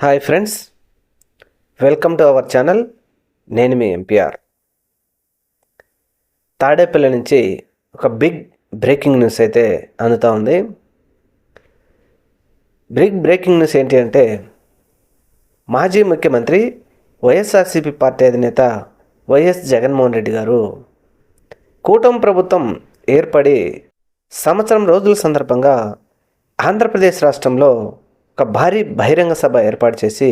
Hi friends welcome to our channel. నేను మీ MPR Tadepalli నుంచి ఒక బిగ్ బ్రేకింగ్ న్యూస్ అయితే అందుతూ ఉంది. బిగ్ బ్రేకింగ్ న్యూస్ ఏంటి అంటే మాజీ ముఖ్యమంత్రి వైఎస్ఆర్సీపీ పార్టీ అధినేత వైఎస్ జగన్మోహన్ రెడ్డి గారు కూటమి ప్రభుత్వం ఏర్పడి సంవత్సరం రోజుల సందర్భంగా ఆంధ్రప్రదేశ్ రాష్ట్రంలో ఒక భారీ బహిరంగ సభ ఏర్పాటు చేసి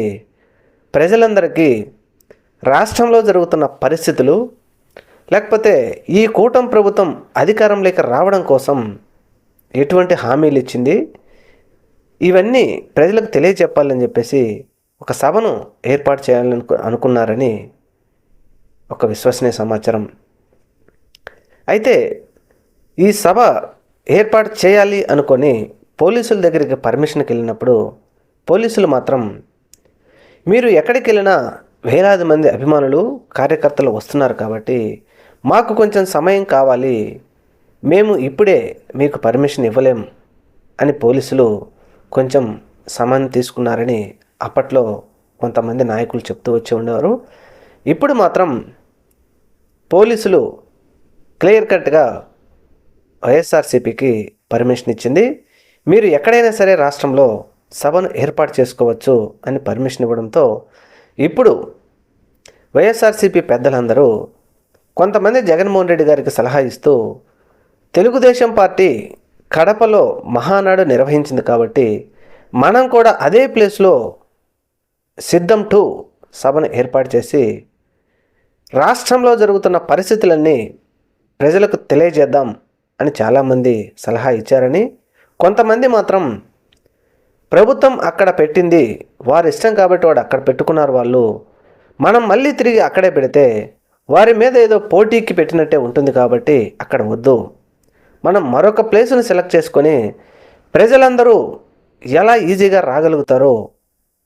ప్రజలందరికీ రాష్ట్రంలో జరుగుతున్న పరిస్థితులు లేకపోతే ఈ కూటమి ప్రభుత్వం అధికారంలోకి రావడం కోసం ఎటువంటి హామీలు ఇచ్చింది? ఇవన్నీ ప్రజలకు తెలియజెప్పాలని చెప్పేసి ఒక సభను ఏర్పాటు చేయాలని అనుకున్నారని ఒక విశ్వసనీయ సమాచారం. అయితే ఈ సభ ఏర్పాటు చేయాలి అనుకొని పోలీసుల దగ్గరికి పర్మిషన్కి వెళ్ళినప్పుడు పోలీసులు మాత్రం మీరు ఎక్కడికి వెళ్ళినా వేలాది మంది అభిమానులు కార్యకర్తలు వస్తున్నారు కాబట్టి మాకు కొంచెం సమయం కావాలి. మేము ఇప్పుడే మీకు పర్మిషన్ ఇవ్వలేం అని పోలీసులు కొంచెం సమయం తీసుకున్నారని అప్పట్లో కొంతమంది నాయకులు చెప్తూ వచ్చి ఉండేవారు. ఇప్పుడు మాత్రం పోలీసులు క్లియర్ కట్గా వైఎస్ఆర్సీపీకి పర్మిషన్ ఇచ్చింది. మీరు ఎక్కడైనా సరే రాష్ట్రంలో సభను ఏర్పాటు చేసుకోవచ్చు అని పర్మిషన్ ఇవ్వడంతో ఇప్పుడు వైఎస్ఆర్సీపీ పెద్దలందరూ కొంతమంది జగన్మోహన్ రెడ్డి గారికి సలహా ఇస్తూ తెలుగుదేశం పార్టీ కడపలో మహానాడు నిర్వహించింది కాబట్టి మనం కూడా అదే ప్లేస్లో సిద్ధం టు సభను ఏర్పాటు చేసి రాష్ట్రంలో జరుగుతున్న పరిస్థితులన్నీ ప్రజలకు తెలియజేద్దాం అని చాలామంది సలహా ఇచ్చారని కొంతమంది మాత్రం ప్రభుత్వం అక్కడ పెట్టింది వారి ఇష్టం కాబట్టి వాడు అక్కడ పెట్టుకున్నారు వాళ్ళు. మనం మళ్ళీ తిరిగి అక్కడే పెడితే వారి మీద ఏదో పోటీకి పెట్టినట్టే ఉంటుంది కాబట్టి అక్కడ వద్దు. మనం మరొక ప్లేసును సెలెక్ట్ చేసుకొని ప్రజలందరూ ఎలా ఈజీగా రాగలుగుతారో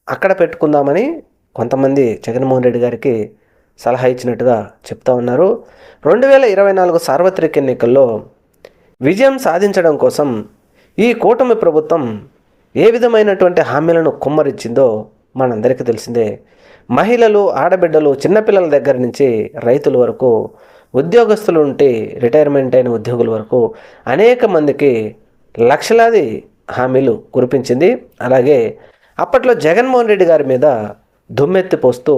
అక్కడ పెట్టుకుందామని కొంతమంది జగన్మోహన్ రెడ్డి గారికి సలహా ఇచ్చినట్టుగా చెప్తా ఉన్నారు. రెండు వేల ఇరవై నాలుగు సార్వత్రిక ఎన్నికల్లో విజయం సాధించడం కోసం ఈ కూటమి ప్రభుత్వం ఏ విధమైనటువంటి హామీలను కుమ్మరించిందో మనందరికీ తెలిసిందే. మహిళలు ఆడబిడ్డలు చిన్నపిల్లల దగ్గర నుంచి రైతుల వరకు ఉద్యోగస్తులు ఉంటే రిటైర్మెంట్ అయిన ఉద్యోగుల వరకు అనేక మందికి లక్షలాది హామీలు కురిపించింది. అలాగే అప్పట్లో జగన్మోహన్ రెడ్డి గారి మీద దుమ్మెత్తి పోస్తూ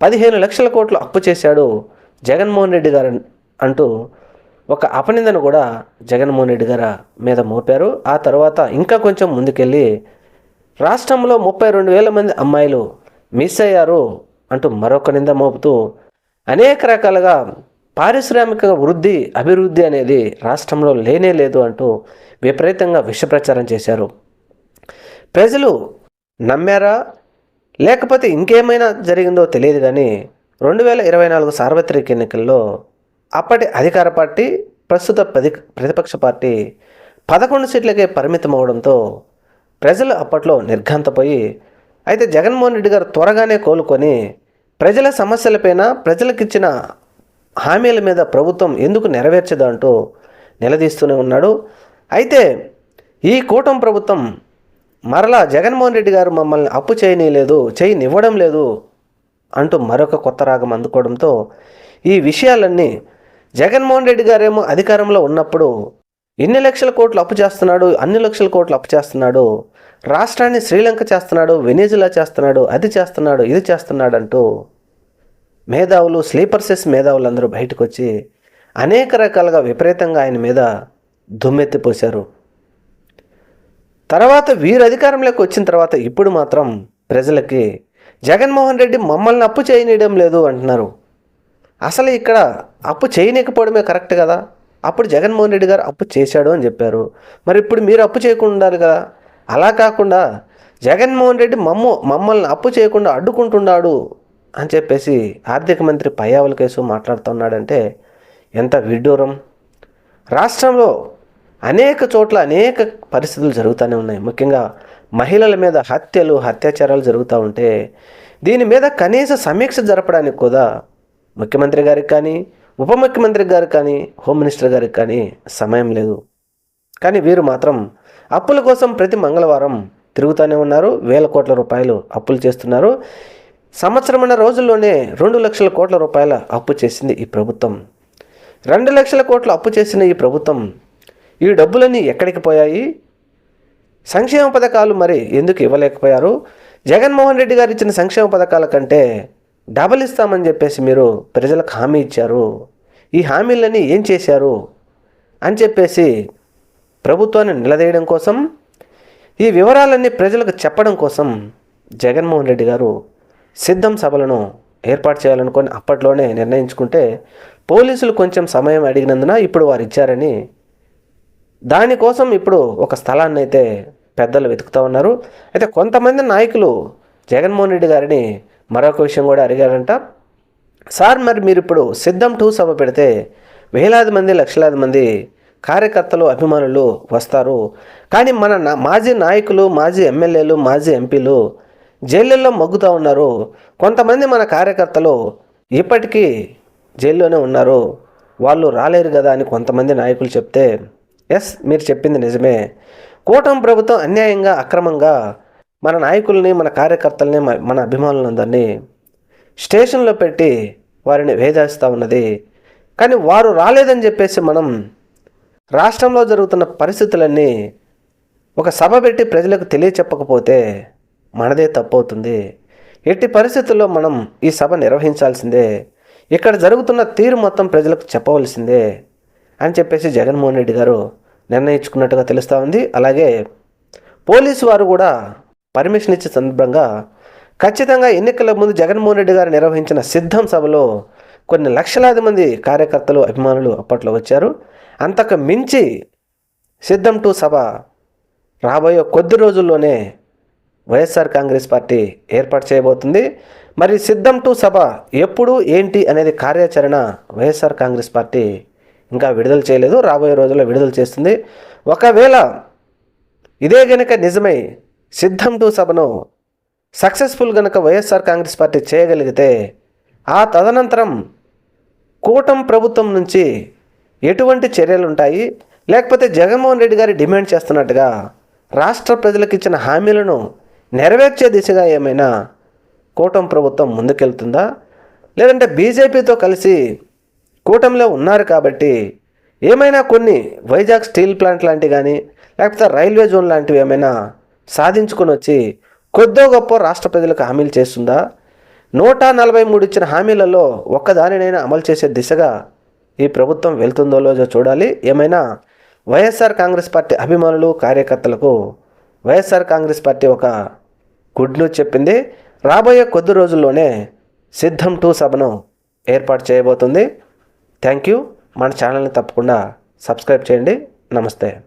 పదిహేను లక్షల కోట్లు అప్పు చేశాడు జగన్మోహన్ రెడ్డి గారు అంటూ ఒక అపనిందను కూడా జగన్మోహన్ రెడ్డి గారి మీద మోపారు. ఆ తర్వాత ఇంకా కొంచెం ముందుకెళ్ళి రాష్ట్రంలో ముప్పై రెండు వేల మంది అమ్మాయిలు మిస్ అయ్యారు అంటూ మరొక నింద మోపుతూ అనేక రకాలుగా పారిశ్రామిక వృద్ధి అభివృద్ధి అనేది రాష్ట్రంలో లేనే లేదు అంటూ విపరీతంగా విషప్రచారం చేశారు. ప్రజలు నమ్మారా? లేకపోతే ఇంకేమైనా జరిగిందో తెలియదు కానీ రెండు వేల ఇరవై నాలుగు సార్వత్రిక ఎన్నికల్లో అప్పటి అధికార పార్టీ ప్రస్తుత ప్రతి ప్రతిపక్ష పార్టీ పదకొండు సీట్లకే పరిమితం అవడంతో ప్రజలు అప్పట్లో నిర్ఘాంతపోయి అయితే జగన్మోహన్ రెడ్డి గారు త్వరగానే కోలుకొని ప్రజల సమస్యలపైన ప్రజలకిచ్చిన హామీల మీద ప్రభుత్వం ఎందుకు నెరవేర్చదు అంటూ నిలదీస్తూనే ఉన్నాడు. అయితే ఈ కూటమి ప్రభుత్వం మరలా జగన్మోహన్ రెడ్డి గారు మమ్మల్ని అప్పు చేయనీయలేదు చేయనివ్వడం లేదు అంటూ మరొక కొత్త రాగం అందుకోవడంతో ఈ విషయాలన్నీ జగన్మోహన్ రెడ్డి గారేమో అధికారంలో ఉన్నప్పుడు ఎన్ని లక్షల కోట్లు అప్పు చేస్తున్నాడు అన్ని లక్షల కోట్లు అప్పు చేస్తున్నాడు రాష్ట్రాన్ని శ్రీలంక చేస్తున్నాడు వెనేజులా చేస్తున్నాడు అది చేస్తున్నాడు ఇది చేస్తున్నాడు అంటూ మేధావులు స్లీపర్సెస్ మేధావులు అందరూ బయటకు వచ్చి అనేక రకాలుగా విపరీతంగా ఆయన మీద దుమ్మెత్తిపోశారు తర్వాత వీరు అధికారంలోకి వచ్చిన తర్వాత ఇప్పుడు మాత్రం ప్రజలకి జగన్మోహన్ రెడ్డి మమ్మల్ని అప్పు చేయనీయడం లేదు అంటున్నారు. అసలు ఇక్కడ అప్పు చేయనీయకపోవడమే కరెక్ట్ కదా? అప్పుడు జగన్మోహన్ రెడ్డి గారు అప్పు చేశాడు అని చెప్పారు. మరి ఇప్పుడు మీరు అప్పు చేయకుండా ఉండాలి కదా అలా కాకుండా జగన్మోహన్ రెడ్డి మమ్మ మమ్మల్ని అప్పు చేయకుండా అడ్డుకుంటున్నాడు అని చెప్పేసి ఆర్థిక మంత్రి పయ్యావుల కేసు మాట్లాడుతున్నాడంటే ఎంత విడ్డూరం. రాష్ట్రంలో అనేక చోట్ల అనేక పరిస్థితులు జరుగుతూనే ఉన్నాయి. ముఖ్యంగా మహిళల మీద హత్యలు అత్యాచారాలు జరుగుతూ ఉంటే దీని మీద కనీస సమీక్ష జరపడానికి కూడా ముఖ్యమంత్రి గారికి కానీ ఉప ముఖ్యమంత్రి గారికి కానీ హోమ్ మినిస్టర్ గారికి కానీ సమయం లేదు. కానీ వీరు మాత్రం అప్పుల కోసం ప్రతి మంగళవారం తిరుగుతూనే ఉన్నారు. వేల కోట్ల రూపాయలు అప్పులు చేస్తున్నారు. సంవత్సరమైన రోజుల్లోనే రెండు లక్షల కోట్ల రూపాయల అప్పు చేసింది ఈ ప్రభుత్వం. రెండు లక్షల కోట్ల అప్పు చేసిన ఈ ప్రభుత్వం ఈ డబ్బులన్నీ ఎక్కడికి పోయాయి? సంక్షేమ పథకాలు మరి ఎందుకు ఇవ్వలేకపోయారు? జగన్మోహన్ రెడ్డి గారు ఇచ్చిన సంక్షేమ పథకాల కంటే డబల్ ఇస్తామని చెప్పేసి మీరు ప్రజలకు హామీ ఇచ్చారు. ఈ హామీలన్నీ ఏం చేశారు? అని చెప్పేసి ప్రభుత్వాన్ని నిలదీయడం కోసం ఈ వివరాలన్నీ ప్రజలకు చెప్పడం కోసం జగన్మోహన్ రెడ్డి గారు సిద్ధం సభలను ఏర్పాటు చేయాలనుకొని అప్పట్లోనే నిర్ణయించుకుంటే పోలీసులు కొంచెం సమయం అడిగినందున ఇప్పుడు వారు ఇచ్చారని దానికోసం ఇప్పుడు ఒక స్థలాన్ని అయితే పెద్దలు వెతుకుతూ ఉన్నారు. అయితే కొంతమంది నాయకులు జగన్మోహన్ రెడ్డి గారిని మరొక విషయం కూడా అడిగారంట. సార్ మరి మీరు ఇప్పుడు సిద్ధం టూ సభ పెడితే వేలాది మంది లక్షలాది మంది కార్యకర్తలు అభిమానులు వస్తారు. కానీ మన మాజీ నాయకులు మాజీ ఎమ్మెల్యేలు మాజీ ఎంపీలు జైళ్ళల్లో మగ్గుతూ ఉన్నారు. కొంతమంది మన కార్యకర్తలు ఇప్పటికీ జైల్లోనే ఉన్నారు. వాళ్ళు రాలేరు కదా అని కొంతమంది నాయకులు చెప్తే ఎస్ మీరు చెప్పింది నిజమే. కూటమి ప్రభుత్వం అన్యాయంగా అక్రమంగా మన నాయకుల్ని మన కార్యకర్తల్ని మన అభిమానులందరినీ స్టేషన్లో పెట్టి వారిని వేధిస్తూ ఉన్నది. కానీ వారు రాలేదని చెప్పేసి మనం రాష్ట్రంలో జరుగుతున్న పరిస్థితులన్నీ ఒక సభ పెట్టి ప్రజలకు తెలియచెప్పకపోతే మనదే తప్పవుతుంది. ఎట్టి పరిస్థితుల్లో మనం ఈ సభ నిర్వహించాల్సిందే. ఇక్కడ జరుగుతున్న తీరు మొత్తం ప్రజలకు చెప్పవలసిందే అని చెప్పేసి జగన్మోహన్ రెడ్డి గారు నిర్ణయించుకున్నట్టుగా తెలుస్తూ ఉంది. అలాగే పోలీసు వారు కూడా పర్మిషన్ ఇచ్చే సందర్భంగా ఖచ్చితంగా ఎన్నికల ముందు జగన్మోహన్ రెడ్డి గారు నిర్వహించిన సిద్ధం సభలో కొన్ని లక్షలాది మంది కార్యకర్తలు అభిమానులు అప్పట్లో వచ్చారు. అంతకు మించి సిద్ధం టూ సభ రాబోయే కొద్ది రోజుల్లోనే వైఎస్ఆర్ కాంగ్రెస్ పార్టీ ఏర్పాటు చేయబోతుంది. మరి సిద్ధం టు సభ ఎప్పుడు ఏంటి అనేది కార్యాచరణ వైఎస్ఆర్ కాంగ్రెస్ పార్టీ ఇంకా విడుదల చేయలేదు. రాబోయే రోజుల్లో విడుదల చేస్తుంది. ఒకవేళ ఇదే గనుక నిజమై సిద్ధం టూ సభను సక్సెస్ఫుల్ గనక వైఎస్ఆర్ కాంగ్రెస్ పార్టీ చేయగలిగితే ఆ తదనంతరం కూటమి ప్రభుత్వం నుంచి ఎటువంటి చర్యలు ఉంటాయి లేకపోతే జగన్మోహన్ రెడ్డి గారి డిమాండ్ చేస్తున్నట్టుగా రాష్ట్ర ప్రజలకు ఇచ్చిన హామీలను నెరవేర్చే దిశగా ఏమైనా కూటమి ప్రభుత్వం ముందుకెళ్తుందా? లేదంటే బీజేపీతో కలిసి కూటమిలో ఉన్నారు కాబట్టి ఏమైనా కొన్ని వైజాగ్ స్టీల్ ప్లాంట్ లాంటివి కానీ లేకపోతే రైల్వే జోన్ లాంటివి ఏమైనా సాధించుకొని వచ్చి కొద్దో గొప్ప రాష్ట్ర ప్రజలకు హామీలు చేస్తుందా? నూట నలభై మూడు ఇచ్చిన హామీలలో ఒక్కదానినైనా అమలు చేసే దిశగా ఈ ప్రభుత్వం వెళ్తుందో లేదో చూడాలి. ఏమైనా వైఎస్ఆర్ కాంగ్రెస్ పార్టీ అభిమానులు కార్యకర్తలకు వైఎస్ఆర్ కాంగ్రెస్ పార్టీ ఒక గుడ్ న్యూస్ చెప్పింది. రాబోయే కొద్ది రోజుల్లోనే సిద్ధం టూ సభను ఏర్పాటు చేయబోతుంది. Thank you. మన ఛానల్ని తప్పకుండా సబ్స్క్రైబ్ చేయండి. నమస్తే.